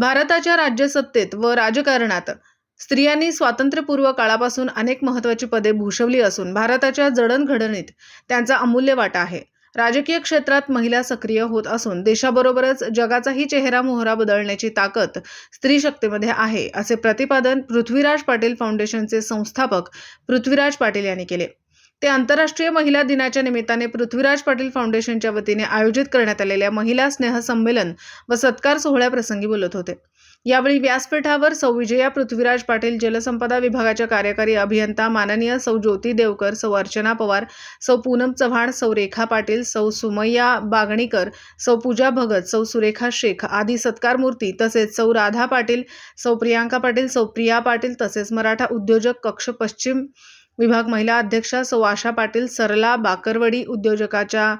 भारताच्या राज्यसत्तेत व राजकारणात स्त्रियांनी स्वातंत्र्यपूर्व काळापासून अनेक महत्त्वाची पदे भूषवली असून भारताच्या जडणघडणीत त्यांचा अमूल्य वाटा आहे. राजकीय क्षेत्रात महिला सक्रिय होत असून देशाबरोबरच जगाचाही चेहरा मोहरा बदलण्याची ताकद स्त्री शक्तीमध्ये आहे असे प्रतिपादन पृथ्वीराज पाटील फाउंडेशनचे संस्थापक पृथ्वीराज पाटील यांनी केले. ते आंतरराष्ट्रीय महिला दिनाच्या निमित्ताने पृथ्वीराज पाटील फाउंडेशनच्या वतीने आयोजित करण्यात आलेल्या महिला स्नेह संमेलन व सत्कार सोहळ्याप्रसंगी बोलत होते. यावेळी व्यासपीठावर सौ विजया पृथ्वीराज पाटील जलसंपदा विभागाच्या कार्यकारी अभियंता माननीय सौ ज्योती देवकर सौ अर्चना पवार सौ पूनम चव्हाण सौ रेखा पाटील सौ सुमय्या बागणीकर सौ पूजा भगत सौ सुरेखा शेख आदी सत्कारमूर्ती तसेच सौ राधा पाटील सौ प्रियांका पाटील सौ प्रिया पाटील तसेच मराठा उद्योजक कक्ष पश्चिम विभाग महिला अध्यक्षा सौ आशा पाटील सरला बाकरवडी उद्योजकाच्या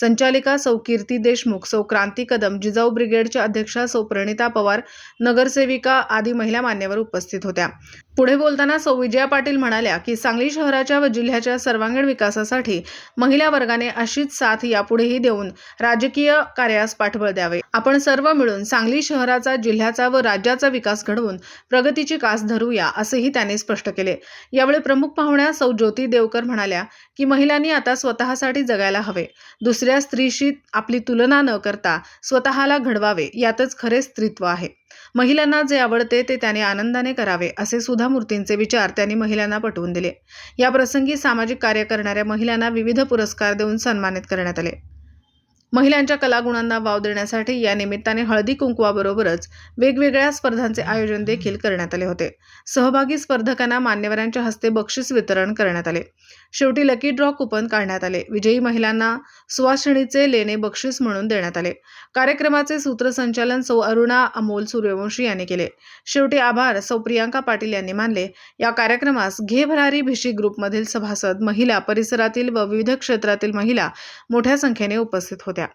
संचालिका सौ कीर्ती देशमुख सौ क्रांती कदम जिजाऊ ब्रिगेडच्या अध्यक्षा सौ प्रणिता पवार नगरसेविका आदी महिला मान्यवर उपस्थित होत्या. पुढे बोलताना सौ विजया पाटील म्हणाल्या की सांगली शहराच्या व जिल्ह्याच्या सर्वांगीण विकासासाठी महिला वर्गाने अशीच साथ यापुढेही देऊन राजकीय कार्यास पाठबळ द्यावे. आपण सर्व मिळून सांगली शहराचा जिल्ह्याचा व राज्याचा विकास घडवून प्रगतीची कास धरूया असेही त्यांनी स्पष्ट केले. यावेळी प्रमुख पाहुण्या सौ ज्योती देवकर म्हणाल्या की महिलांनी आता स्वतःसाठी जगायला हवे. दुसऱ्या स्त्रीशी आपली तुलना न करता स्वतःला घडवावे यातच खरे स्त्रीत्व आहे. महिलांना जे आवडते ते त्याने आनंदाने करावे असे सुधा मूर्तींचे विचार त्यांनी महिलांना पटवून दिले. या प्रसंगी सामाजिक कार्य करणाऱ्या महिलांना विविध पुरस्कार देऊन सन्मानित करण्यात आले. महिलांच्या कलागुणांना वाव देण्यासाठी या निमित्ताने हळदी कुंकवाबरोबरच वेगवेगळ्या स्पर्धांचे आयोजन देखील करण्यात आले होते. सहभागी स्पर्धकांना मान्यवरांच्या हस्ते बक्षीस वितरण करण्यात आले. शेवटी लकी ड्रॉ कुपन काढण्यात आले. विजयी महिलांना सुवासिणीचे लेणे बक्षीस म्हणून देण्यात आले. कार्यक्रमाचे सूत्रसंचालन सौ अरुणा अमोल सूर्यवंशी यांनी केले. शेवटी आभार सौ प्रियांका पाटील यांनी मानले. या कार्यक्रमास घे भरारी भिशी ग्रुपमधील सभासद महिला परिसरातील व विविध क्षेत्रातील महिला मोठ्या संख्येने उपस्थित होत्या.